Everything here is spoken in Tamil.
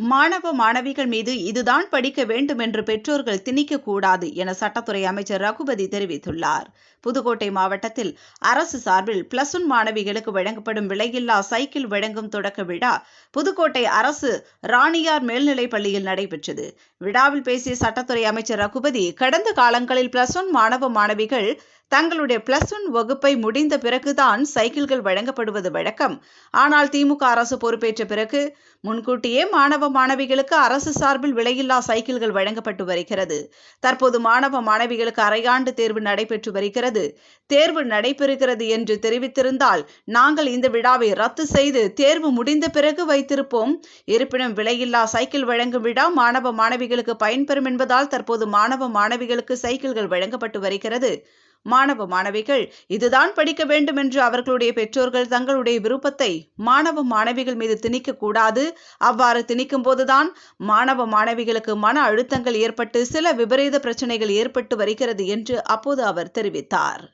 மாணவ மாணவிகள் மீது இதுதான் படிக்க வேண்டும் என்று பெற்றோர்கள் திணிக்க கூடாது என சட்டத்துறை அமைச்சர் ரகுபதி தெரிவித்துள்ளார். புதுக்கோட்டை மாவட்டத்தில் அரசு சார்பில் பிளஸ் ஒன் மாணவிகளுக்கு வழங்கப்படும் விலையில்லா சைக்கிள் வழங்கும் தொடக்க விழா புதுக்கோட்டை அரசு ராணியார் மேல்நிலைப் பள்ளியில் நடைபெற்றது. விழாவில் பேசிய சட்டத்துறை அமைச்சர் ரகுபதி கடந்த காலங்களில் பிளஸ் ஒன் மாணவ மாணவிகள் தங்களுடைய பிளஸ் ஒன் வகுப்பை முடிந்த பிறகுதான் சைக்கிள்கள் வழங்கப்படுவது வழக்கம். ஆனால் திமுக அரசு பொறுப்பேற்ற பிறகு முன்கூட்டியே மாணவ மாணவிகளுக்கு அரசு சார்பில் விலையில்லா சைக்கிள்கள் வழங்கப்பட்டு வருகிறது. தற்போது மாணவ மாணவிகளுக்கு அரையாண்டு தேர்வு நடைபெற்று வருகிறது. தேர்வு நடைபெறுகிறது என்று தெரிவித்திருந்தால் நாங்கள் இந்த விழாவை ரத்து செய்து தேர்வு முடிந்த பிறகு வைத்திருப்போம். இருப்பினும் விலையில்லா சைக்கிள் வழங்கும் விழா மாணவ மாணவிகளுக்கு பயன்பெறும் என்பதால் தற்போது மாணவ மாணவிகளுக்கு சைக்கிள்கள் வழங்கப்பட்டு வருகிறது. மாணவ மாணவிகள் இதுதான் படிக்க வேண்டும் என்று அவர்களுடைய பெற்றோர்கள் தங்களுடைய விருப்பத்தை மாணவ மாணவிகள் மீது திணிக்க கூடாது. அவ்வாறு திணிக்கும் போதுதான் மாணவ மாணவிகளுக்கு மன அழுத்தங்கள் ஏற்பட்டு சில விபரீத பிரச்சனைகள் ஏற்பட்டு வருகிறது என்று அப்போது அவர் தெரிவித்தார்.